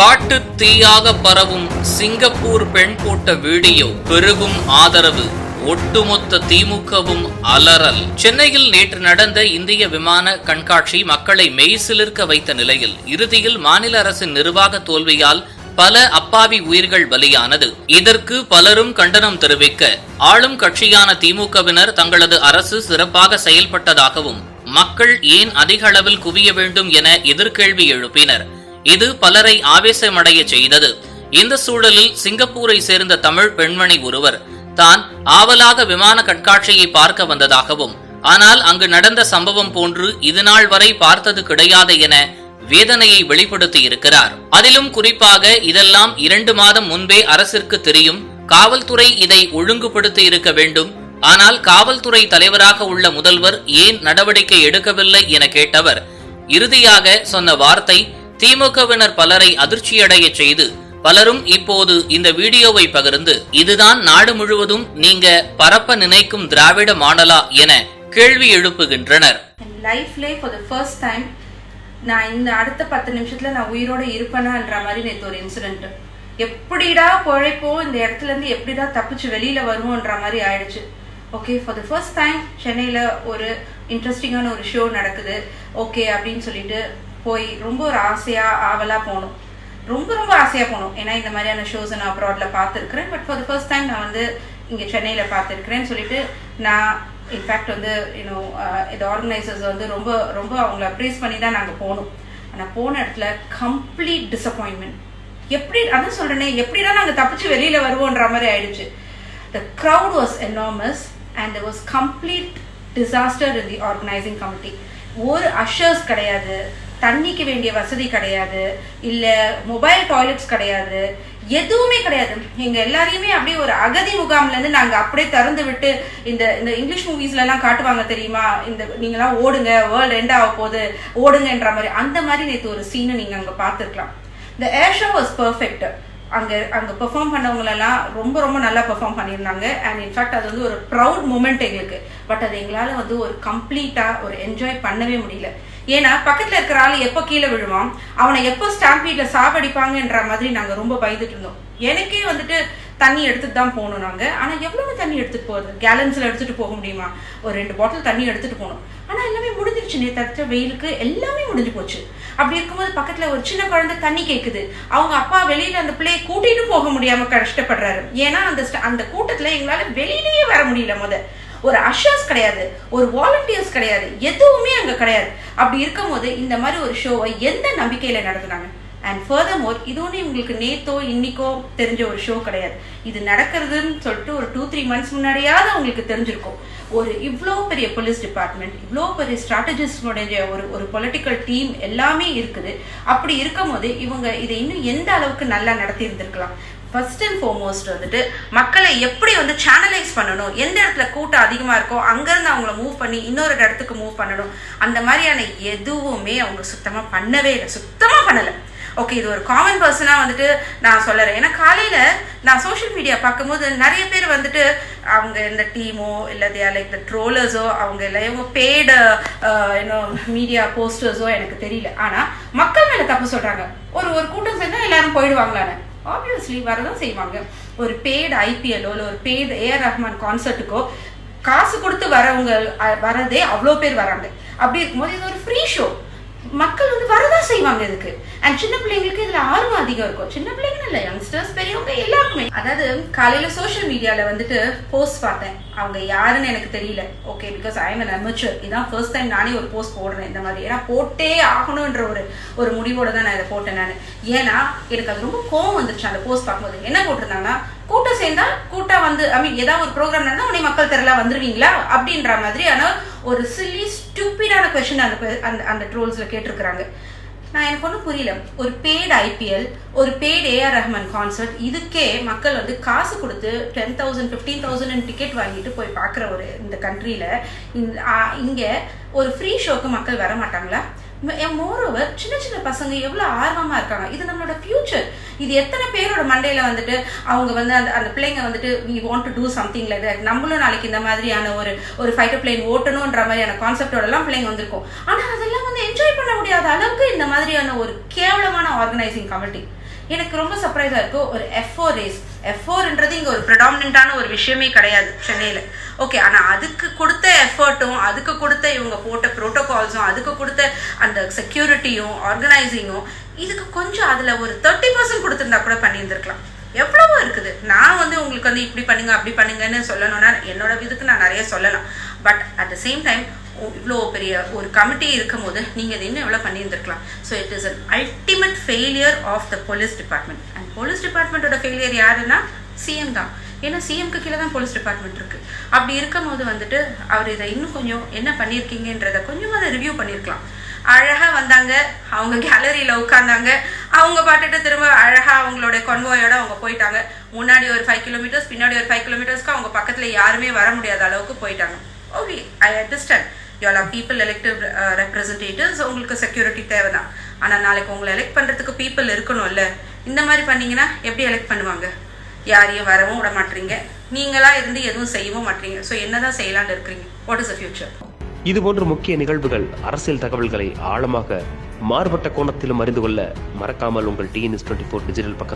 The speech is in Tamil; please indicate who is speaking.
Speaker 1: காட்டு தீயாக பரவும் சிங்கப்பூர் பெண் போட்ட வீடியோ பெருகும் ஆதரவு. ஒட்டுமொத்த திமுகவும் அலறல். சென்னையில் நேற்று நடந்த இந்திய விமான கண்காட்சி மக்களை மெய்சிலிருக்க வைத்த நிலையில் இறுதியில் மாநில அரசின் நிர்வாக தோல்வியால் பல அப்பாவி உயிர்கள் பலியானது. இதற்கு பலரும் கண்டனம் தெரிவிக்க ஆளும் கட்சியான திமுகவினர் தங்களது அரசு சிறப்பாக செயல்பட்டதாகவும் மக்கள் ஏன் அதிக அளவில் குவிய வேண்டும் என எதிர்கேள்வி எழுப்பினர். இது பலரை ஆவேசமடைய செய்தது. இந்த சூழலில் சிங்கப்பூரை சேர்ந்த தமிழ் பெண்மணி ஒருவர் தான் ஆவலாக விமான கண்காட்சியை பார்க்க வந்ததாகவும் ஆனால் அங்கு நடந்த சம்பவம் போன்று இதுநாள் வரை பார்த்தது கிடையாது என வேதனையை வெளிப்படுத்தி இருக்கிறார். அதிலும் குறிப்பாக இதெல்லாம் இரண்டு மாதம் முன்பே அரசிற்கு தெரியும் காவல்துறை இதை ஒழுங்குபடுத்தி இருக்க வேண்டும் ஆனால் காவல்துறை தலைவராக உள்ள முதல்வர் ஏன் நடவடிக்கை எடுக்கவில்லை என கேட்டவர் இறுதியாக சொன்ன வார்த்தை திமுகவினர் பலரை அதிர்ச்சியடைய செய்து பலரும் இப்போது இந்த வீடியோவை பகிர்ந்து இதுதான் நாடு முழுவதும் நீங்க பரப்ப நினைக்கும் திராவிட மாடலா என கேள்வி எழுப்புகின்றனர்.
Speaker 2: லைஃப்லே ஃபார் த ஃபர்ஸ்ட் டைம் நான் இந்த அடுத்த பத்து நிமிஷத்துல நான் உயிரோட இருப்பேனான்ற மாதிரி நேற்று ஒரு இன்சிடென்ட் எப்படிடா பொழைப்போம் இந்த இடத்துல இருந்து எப்படிடா தப்பிச்சு வெளியில வருவோன்ற மாதிரி ஆயிடுச்சு. Okay for the first time சென்னையில் ஒரு இன்ட்ரெஸ்டிங்கான ஒரு ஷோ நடக்குது. ஓகே அப்படின்னு சொல்லிட்டு போய் ரொம்ப ஒரு ஆசையாக ஆவலாக போகணும். ரொம்ப ரொம்ப ஆசையாக போகணும். ஏன்னா இந்த மாதிரியான ஷோஸை நான் அப்ராடில் பார்த்துருக்குறேன். But for the first time நான் வந்து இங்கே சென்னையில் பார்த்துருக்குறேன்னு சொல்லிட்டு நான் இன்ஃபேக்ட் வந்து யூனோ இது ஆர்கனைசர்ஸ் வந்து ரொம்ப ரொம்ப அவங்கள அப்ரேஸ் பண்ணி தான் நாங்கள் போனோம். ஆனால் போன இடத்துல கம்ப்ளீட் டிசப்பாயின்மெண்ட் எப்படி அதான் சொல்கிறேனே எப்படிடா நாங்கள் தப்பிச்சு வெளியில் வருவோன்ற மாதிரி ஆயிடுச்சு. The crowd was enormous and the was complete disaster in the organising committee ஒரு அஷர்ஸ் கிடையாது. தண்ணிக்கு வேண்டிய வசதி கிடையாது இல்லை மொபைல் டாய்லெட்ஸ் கிடையாது எதுவுமே கிடையாது. எங்க எல்லாரையுமே அப்படியே ஒரு அகதி முகாம்ல இருந்து நாங்க அப்படியே திறந்து விட்டு இந்த இந்த இங்கிலீஷ் மூவிஸ்ல எல்லாம் காட்டுவாங்க தெரியுமா? இந்த நீங்களாம் ஓடுங்க வேர்ல்டு எண்ட் ஆக போகுது ஓடுங்கன்ற மாதிரி. அந்த மாதிரி நேற்று ஒரு சீனு நீங்க அங்க பாத்துருக்கலாம் இந்த ஏர் ஷோ வாஸ் பர்ஃபெக்ட் அங்கே அங்கே பெர்ஃபார்ம் பண்ணவங்களெல்லாம் ரொம்ப ரொம்ப நல்லா பெர்ஃபார்ம் பண்ணியிருந்தாங்க. அண்ட் இன்ஃபேக்ட் அது வந்து ஒரு ப்ரௌட் மூமெண்ட் எங்களுக்கு. பட் அது எங்களால் வந்து ஒரு கம்ப்ளீட்டாக ஒரு என்ஜாய் பண்ணவே முடியல. ஏன்னா பக்கத்தில் இருக்கிற ஆள் எப்போ கீழே விழுவான் அவனை எப்போ ஸ்டாம்பீட்டில் சாவடிப்பாங்கன்ற மாதிரி நாங்கள் ரொம்ப பயந்துட்டு இருந்தோம். எனக்கே வந்துட்டு தண்ணி எடுத்துட்டு தான் போகணும் நாங்கள் ஆனால் எவ்வளவு தண்ணி எடுத்துட்டு போகிறது கேலன்ஸில் எடுத்துட்டு போக முடியுமா? ஒரு ரெண்டு பாட்டில் தண்ணி எடுத்துட்டு போகணும். ஆனால் எல்லாமே முடிஞ்சிருச்சு. நேற்று வெயிலுக்கு எல்லாமே முடிஞ்சு போச்சு. அப்படி இருக்கும்போது பக்கத்தில் ஒரு சின்ன குழந்தை தண்ணி கேட்குது அவங்க அப்பா வெளியில அந்த பிள்ளையை கூட்டிட்டு போக முடியாம கஷ்டப்படுறாரு. ஏன்னா அந்த அந்த கூட்டத்தில் எங்களால் வெளியிலேயே வர முடியல முத. ஒரு அஷர்ஸ் கிடையாது ஒரு வாலண்டியர்ஸ் கிடையாது எதுவுமே அங்கே கிடையாது. அப்படி இருக்கும்போது இந்த மாதிரி ஒரு ஷோவை எந்த நம்பிக்கையில் நடத்துனாங்க? அண்ட் ஃபர்தர் மோர் இது ஒன்று இவங்களுக்கு நேத்தோ இன்னிக்கோ தெரிஞ்ச ஒரு ஷோ கிடையாது. இது நடக்கிறதுன்னு சொல்லிட்டு ஒரு டூ த்ரீ மந்த்ஸ் முன்னாடியாவது அவங்களுக்கு தெரிஞ்சிருக்கும். ஒரு இவ்வளோ பெரிய போலீஸ் டிபார்ட்மெண்ட் இவ்வளோ பெரிய ஸ்ட்ராட்டஜிஸ்டோடைய ஒரு ஒரு பொலிட்டிக்கல் டீம் எல்லாமே இருக்குது. அப்படி இருக்கும்போது இவங்க இதை இன்னும் எந்த அளவுக்கு நல்லா நடத்தி இருந்திருக்கலாம் ஃபர்ஸ்ட் அண்ட் ஃபார்மோஸ்ட் வந்துட்டு மக்களை எப்படி வந்து சேனலைஸ் பண்ணணும் எந்த இடத்துல கூட்டம் அதிகமாக இருக்கோ அங்கேருந்து அவங்கள மூவ் பண்ணி இன்னொரு இடத்துக்கு மூவ் பண்ணணும் அந்த மாதிரியான எதுவுமே அவங்க சுத்தமாக பண்ணவே இல்லை. சுத்தமாக பண்ணலை. ஓகே இது ஒரு காமன் பர்சனாக வந்துட்டு நான் சொல்லறேன். ஏன்னா காலையில் நான் சோஷியல் மீடியா பார்க்கும்போது நிறைய பேர் வந்துட்டு அவங்க இந்த டீமோ இல்லை தே லைக் த ட்ரோலர்ஸோ அவங்க இல்லை இவங்க பெய்டு இன்னும் மீடியா போஸ்டர்ஸோ எனக்கு தெரியல. ஆனால் மக்கள் மேலே தப்பு சொல்கிறாங்க ஒரு ஒரு கூட்டம் சேர்ந்தா எல்லாரும் போயிடுவாங்களான்னு. ஆப்வியஸ்லி வரதான் செய்வாங்க. ஒரு பெய்டு ஐபிஎல்லோ இல்லை ஒரு பெய்டு ஏஆர் ரஹ்மான் கான்சர்ட்டுக்கோ காசு கொடுத்து வரவங்க வரதே அவ்வளோ பேர் வராங்க. அப்படி இருக்கும்போது இது ஒரு ஃப்ரீ ஷோ மக்கள் வந்து வரதான் செய்வாங்க இதுக்கு. அண்ட் சின்ன பிள்ளைங்களுக்கு இதுல ஆர்வம் அதிகம் இருக்கும். சின்ன பிள்ளைங்க இல்ல யங்ஸ்டர்ஸ் பெரியவங்க எல்லாருக்குமே. அதாவது காலையில சோஷியல் மீடியால வந்துட்டு போஸ்ட் பார்த்தேன். அவங்க யாருன்னு எனக்கு தெரியல. Okay because I am amateur இதான் ஃபர்ஸ்ட் டைம் நானே ஒரு போஸ்ட் போடுறேன் இந்த மாதிரி. ஏன்னா போட்டே ஆகணுன்ற ஒரு ஒரு முடிவோட தான் நான் இதை போட்டேன் நான். ஏன்னா எனக்கு அது ரொம்ப கோவம் வந்துருச்சு அந்த போஸ்ட் பார்க்கும்போது. என்ன போட்டிருந்தாங்கன்னா கூட்டம் சேர்ந்தா கூட்டம் வந்து ஐ மீன் ஏதாவது ஒரு ப்ரோக்ராம் நடந்தா உடனே மக்கள் திரளா வந்துருவீங்களா? அப்படின்ற மாதிரி ஆனா ஒரு சில்லி ஸ்டூப்பிடான கொஷின் அந்த அந்த அந்த ட்ரோல்ஸில் கேட்டிருக்கிறாங்க. நான் எனக்கு ஒன்றும் புரியல. ஒரு பேட் ஐபிஎல் ஒரு பேட் ஏஆர் ரஹ்மான் கான்சர்ட் இதுக்கே மக்கள் வந்து காசு கொடுத்து ten thousand fifteen thousand ticket வாங்கிட்டு போய் பார்க்குற ஒரு இந்த கண்ட்ரியில் இங்கே ஒரு ஃப்ரீ ஷோக்கு மக்கள் வர மாட்டாங்களா? மோரோவர் சின்ன சின்ன பசங்க எவ்வளோ ஆர்வமாக இருக்காங்க. இது நம்மளோட ஃபியூச்சர் இது எத்தனை பேரோட மண்டையில் வந்துட்டு அவங்க வந்து அந்த அந்த பிள்ளைங்க வந்துட்டு we want to do something like that நம்மளும் நாளைக்கு இந்த மாதிரியான ஒரு ஒரு ஃபைட்டர் பிளேன் ஓட்டணுன்ற மாதிரியான கான்செப்டோடலாம் பிள்ளைங்க வந்திருக்கும். ஆனால் அதெல்லாம் வந்து என்ஜாய் பண்ண முடியாத அளவுக்கு இந்த மாதிரியான ஒரு கேவலமான ஆர்கனைசிங் கமிட்டி எனக்கு ரொம்ப சர்ப்ரைஸாக இருக்கும் ஒரு எஃப்ஓ ரேஸ் எஃபோர்ன்றது இங்கே ஒரு ப்ரடாமினான ஒரு விஷயமே கிடையாது சென்னையில். ஓகே ஆனால் அதுக்கு கொடுத்த எஃபர்ட்டும் அதுக்கு கொடுத்த இவங்க போட்ட ப்ரோட்டோகால்ஸும் அதுக்கு கொடுத்த அந்த செக்யூரிட்டியும் ஆர்கனைசிங்கும் இதுக்கு கொஞ்சம் அதில் ஒரு தேர்ட்டி பர்சன்ட் கொடுத்துருந்தா கூட பண்ணியிருந்துருக்கலாம். எவ்வளவோ இருக்குது. நான் வந்து உங்களுக்கு வந்து இப்படி பண்ணுங்க அப்படி பண்ணுங்கன்னு சொல்லணும்னா என்னோட இதுக்கு நான் நிறைய சொல்லலாம். But at the same time இவ்வளோ பெரிய ஒரு கமிட்டி இருக்கும் போது நீங்கள் இது இன்னும் எவ்வளோ பண்ணியிருந்திருக்கலாம். So it is an ultimate failure of the police department and police டிபார்ட்மெண்ட்டோட failure யாருன்னா சிஎம் தான். ஏன்னா சிஎம்க்கு கீழே தான் போலீஸ் டிபார்ட்மெண்ட் இருக்கு. அப்படி இருக்கும் போது வந்துட்டு அவர் இதை இன்னும் கொஞ்சம் என்ன பண்ணியிருக்கீங்கன்றத கொஞ்சம் அதை ரிவ்யூ பண்ணியிருக்கலாம். அழகா வந்தாங்க. அவங்க கேலரியில் உட்கார்ந்தாங்க. அவங்க பாட்டுட்டு திரும்ப அழகா அவங்களோட கொன்வோயோட அவங்க போயிட்டாங்க. முன்னாடி ஒரு ஃபைவ் கிலோமீட்டர்ஸ் பின்னாடி ஒரு ஃபைவ் கிலோமீட்டர்ஸ்க்கு அவங்க பக்கத்துல யாருமே வர முடியாத அளவுக்கு போயிட்டாங்க. Okay I understand you are people elective representatives உங்களுக்கு செக்யூரிட்டி தேவை தான் ஆனால் நாளைக்கு உங்களை எலெக்ட் பண்ணுறதுக்கு பீப்புள் இருக்கணும்ல இந்த மாதிரி பண்ணீங்கன்னா எப்படி எலெக்ட் பண்ணுவாங்க? யாரையும் வரவும் விட மாட்டீங்க. நீங்களா இருந்து எதுவும் செய்யவும் மாட்டீங்க. ஸோ என்னதான் செய்யலாம்னு இருக்கிறீங்க? வாட் இஸ் அ ஃபியூச்சர்
Speaker 3: இதுபோன்ற முக்கிய நிகழ்வுகள் அரசியல் தகவல்களை ஆழமாக மாறுபட்ட கோணத்திலும் அறிந்து கொள்ள மறக்காமல் உங்கள் டிஎன்எஸ் டுவெண்ட்டி ஃபோர் டிஜிட்டல் பக்கத்தை